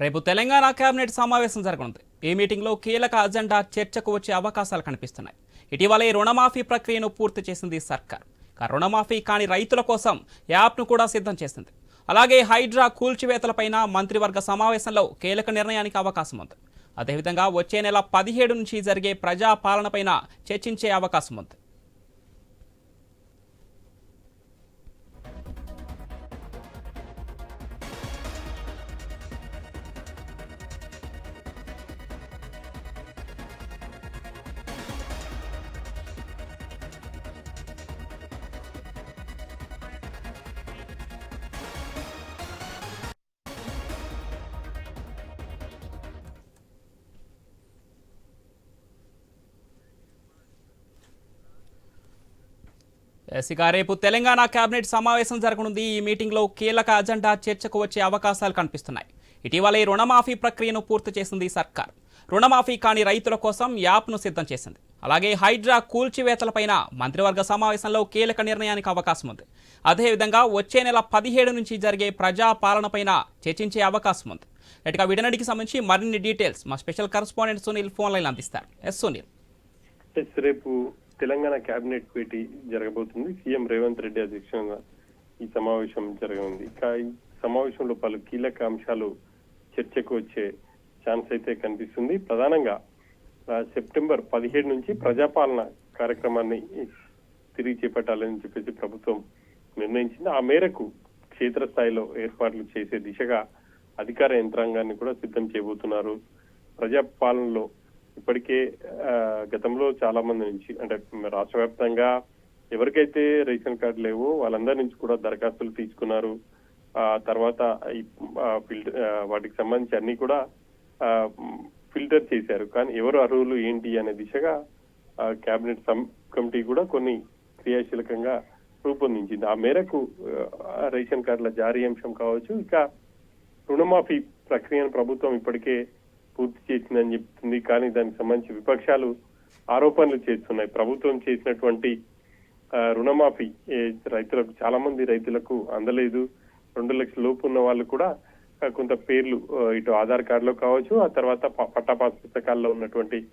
రేపు తెలంగాణ కేబినెట్ సమావేశం జరగనుంది. ఈ మీటింగ్లో కీలక అజెండా చర్చకు వచ్చే అవకాశాలు కనిపిస్తున్నాయి. ఇటీవలే రుణమాఫీ ప్రక్రియను పూర్తి చేసింది సర్కార్. ఇక రుణమాఫీ కాని రైతుల కోసం యాప్ను కూడా సిద్ధం చేసింది. అలాగే హైడ్రా కూల్చివేతలపైన మంత్రివర్గ సమావేశంలో కీలక నిర్ణయానికి అవకాశం ఉంది. అదేవిధంగా వచ్చే నెల పదిహేడు నుంచి జరిగే ప్రజా పాలనపైన చర్చించే అవకాశం ఉంది. ఎస్, ఇక రేపు తెలంగాణ కేబినెట్ సమావేశం జరగనుంది. ఈ మీటింగ్లో కీలక అజెండా చర్చకు వచ్చే అవకాశాలు కనిపిస్తున్నాయి. ఇటీవలే రుణమాఫీ ప్రక్రియను పూర్తి చేసింది సర్కార్. రుణమాఫీ కాని రైతుల కోసం యాప్ను సిద్ధం చేసింది. అలాగే హైడ్రా కూల్చివేతలపైన మంత్రివర్గ సమావేశంలో కీలక నిర్ణయానికి అవకాశం ఉంది. అదేవిధంగా వచ్చే నెల పదిహేడు నుంచి జరిగే ప్రజాపాలనపైన చర్చించే అవకాశం ఉంది. ఇటుగా విడనడికి సంబంధించి మరిన్ని డీటెయిల్స్ మా special correspondent Sunil phone line అందిస్తారు. ఎస్ సునీల్. రేపు తెలంగాణ కేబినెట్ భేటీ జరగబోతుంది. సీఎం రేవంత్ రెడ్డి అధ్యక్షంగా ఈ సమావేశం జరగనుంది. ఈ సమావేశంలో పలు కీలక అంశాలు చర్చకు వచ్చే ఛాన్స్ అయితే కనిపిస్తుంది. ప్రధానంగా సెప్టెంబర్ పదిహేడు నుంచి ప్రజాపాలన కార్యక్రమాన్ని తిరిగి చేపట్టాలని చెప్పేసి ప్రభుత్వం నిర్ణయించింది. ఆ మేరకు క్షేత్రస్థాయిలో ఏర్పాట్లు చేసే దిశగా అధికార యంత్రాంగాన్ని కూడా సిద్ధం చేయబోతున్నారు. ప్రజాపాలనలో ఇప్పటికే గతంలో చాలా మంది నుంచి అంటే రాష్ట్ర వ్యాప్తంగా ఎవరికైతే రేషన్ కార్డు లేవో వాళ్ళందరి నుంచి కూడా దరఖాస్తులు తీసుకున్నారు. ఆ తర్వాత ఫిల్టర్ వాటికి సంబంధించి అన్ని కూడా ఫిల్టర్ చేశారు. కానీ ఎవరు అర్హులు ఏంటి అనే దిశగా ఆ, కేబినెట్ సబ్ కమిటీ కూడా కొన్ని క్రియాశీలకంగా రూపొందించింది. ఆ మేరకు రేషన్ కార్డుల జారీ అంశం కావచ్చు ఇక రుణమాఫీ ప్రక్రియను ప్రభుత్వం ఇప్పటికే పూర్తి చేసిందని చెప్తుంది. కానీ దానికి సంబంధించి విపక్షాలు ఆరోపణలు చేస్తున్నాయి. ప్రభుత్వం చేసినటువంటి రుణమాఫీ రైతులకు చాలా మంది రైతులకు అందలేదు. రెండు లక్షల లోపు ఉన్న వాళ్ళు కూడా కొంత పేర్లు ఇటు ఆధార్ కార్డులో కావచ్చు ఆ తర్వాత ప- పట్టా పాస్ పుస్తకాల్లో ఉన్నటువంటి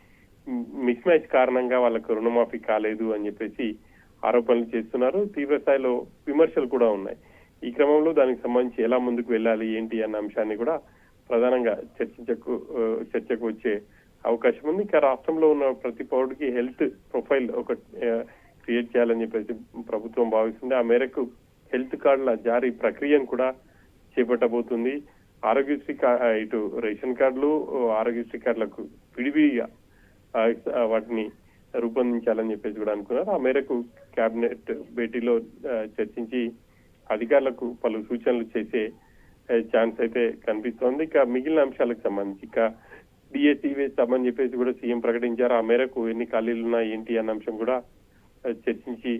మిస్ మ్యాచ్ కారణంగా వాళ్ళకు రుణమాఫీ కాలేదు అని చెప్పేసి ఆరోపణలు చేస్తున్నారు. తీవ్ర స్థాయిలో విమర్శలు కూడా ఉన్నాయి. ఈ క్రమంలో దానికి సంబంధించి ఎలా ముందుకు వెళ్ళాలి ఏంటి అన్న అంశాన్ని కూడా ప్రధానంగా చర్చించకు చర్చకు వచ్చే అవకాశం ఉంది. ఇంకా రాష్ట్రంలో ఉన్న ప్రతి పౌరుడికి హెల్త్ ప్రొఫైల్ ఒక క్రియేట్ చేయాలని చెప్పేసి ప్రభుత్వం భావిస్తుంది. ఆ మేరకు హెల్త్ కార్డుల జారీ ప్రక్రియను కూడా చేపట్టబోతుంది. ఆరోగ్యశ్రీ ఇటు రేషన్ కార్డులు ఆరోగ్యశ్రీ కార్డులకు విడివిడిగా వాటిని రూపొందించాలని చెప్పేసి కూడా అనుకున్నారు. ఆ మేరకు కేబినెట్ భేటీలో చర్చించి అధికారులకు పలు సూచనలు చేసే ఛాన్స్ అయితే కనిపిస్తోంది. ఇక మిగిలిన అంశాలకు సంబంధించి ఇక డిఎస్సీ వేస్తామని చెప్పేసి కూడా సీఎం ప్రకటించారు. ఆ మేరకు ఎన్ని ఖాళీలు ఉన్నాయి ఏంటి అన్న అంశం కూడా చర్చించి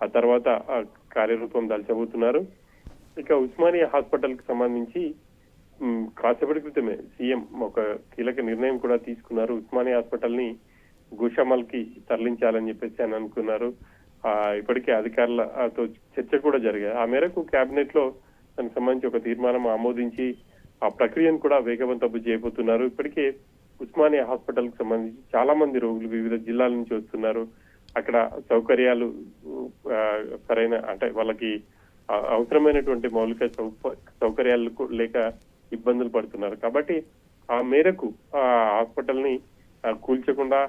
ఆ తర్వాత ఆ కార్యరూపం దాల్చబోతున్నారు. ఇక ఉస్మానియా హాస్పిటల్కి సంబంధించి కాసేపటి క్రితమే సీఎం ఒక కీలక నిర్ణయం కూడా తీసుకున్నారు. ఉస్మానియా హాస్పిటల్ని గుషమల్కి తరలించాలని చెప్పేసి అని అనుకున్నారు. ఆ ఇప్పటికే అధికారులతో చర్చ కూడా జరిగాయి. ఆ మేరకు కేబినెట్లో దానికి సంబంధించి ఒక తీర్మానం ఆమోదించి ఆ ప్రక్రియను కూడా వేగవంతం చేయబోతున్నారు. ఇప్పటికే ఉస్మానియా హాస్పిటల్కు సంబంధించి చాలా మంది రోగులు వివిధ జిల్లాల నుంచి వస్తున్నారు. అక్కడ సౌకర్యాలు సరైన అంటే వాళ్ళకి అవసరమైనటువంటి మౌలిక సౌప- సౌకర్యాలు లేక ఇబ్బందులు పడుతున్నారు. కాబట్టి ఆ మేరకు ఆ హాస్పిటల్ని కూల్చకుండా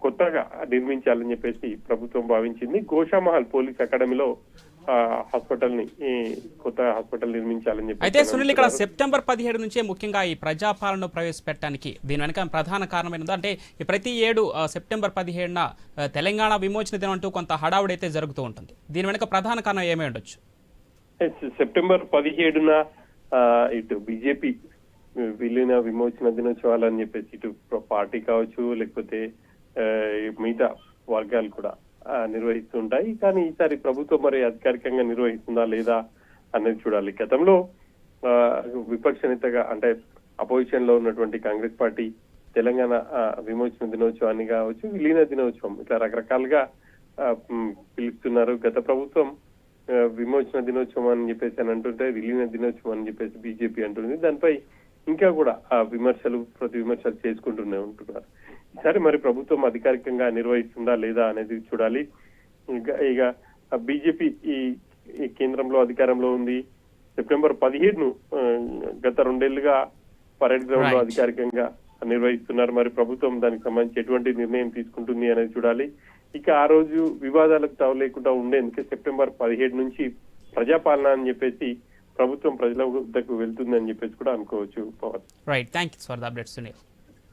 కొత్తగా నిర్మించాలని చెప్పేసి ప్రభుత్వం భావించింది. గోషామహల్ పోలీస్ అకాడమీలో హాస్పిటల్ని ఈ కొత్త హాస్పిటల్ నిర్మించాలని చెప్పి అయితే సునీల్ ఇక్కడ సెప్టెంబర్ పదిహేడు నుంచే ముఖ్యంగా ఈ ప్రజాపాలన ప్రవేశపెట్టడానికి దీని వెనక ప్రధాన కారణమైనది అంటే ప్రతి ఏడు సెప్టెంబర్ పదిహేడున తెలంగాణ విమోచన దినం అంటూ కొంత హడావుడైతే జరుగుతూ ఉంటుంది. దీని వెనక ప్రధాన కారణం ఏమై ఉండొచ్చు? సెప్టెంబర్ పదిహేడున ఇటు బీజేపీ విలీన విమోచన దినోత్సవాలు అని చెప్పేసి ఇటు పార్టీ కావచ్చు లేకపోతే మిగతా వర్గాలు కూడా నిర్వహిస్తుంటాయి. కానీ ఈసారి ప్రభుత్వం మరి అధికారికంగా నిర్వహిస్తుందా లేదా అనేది చూడాలి. గతంలో ఆ, విపక్ష నేతగా అంటే అపోజిషన్లో ఉన్నటువంటి కాంగ్రెస్ పార్టీ తెలంగాణ ఆ, విమోచన దినోత్సవాన్ని కావచ్చు విలీన దినోత్సవం ఇట్లా రకరకాలుగా పిలుస్తున్నారు. గత ప్రభుత్వం విమోచన దినోత్సవం అని చెప్పేసి అని అంటుంటే విలీన దినోత్సవం అని చెప్పేసి బీజేపీ అంటుంది. దానిపై ఇంకా కూడా ఆ విమర్శలు ప్రతి విమర్శలు చేసుకుంటూనే ఉంటున్నారు. ఈసారి మరి ప్రభుత్వం అధికారికంగా నిర్వహిస్తుందా లేదా అనేది చూడాలి. ఇంకా ఇక బీజేపీ ఈ ఈ కేంద్రంలో అధికారంలో ఉంది. సెప్టెంబర్ పదిహేడును గత రెండేళ్ళుగా పరేడ్ గ్రౌండ్లో. అధికారికంగా నిర్వహిస్తున్నారు. మరి ప్రభుత్వం దానికి సంబంధించి ఎటువంటి నిర్ణయం తీసుకుంటుంది అనేది చూడాలి. ఇక ఆ రోజు వివాదాలకు తావు లేకుండా ఉండేందుకే సెప్టెంబర్ పదిహేడు నుంచి ప్రజాపాలన అని చెప్పేసి ప్రభుత్వం ప్రజల వద్దకు వెళ్తుందని చెప్పేసి కూడా అనుకోవచ్చు Pavan. Right thank you for the update Sunil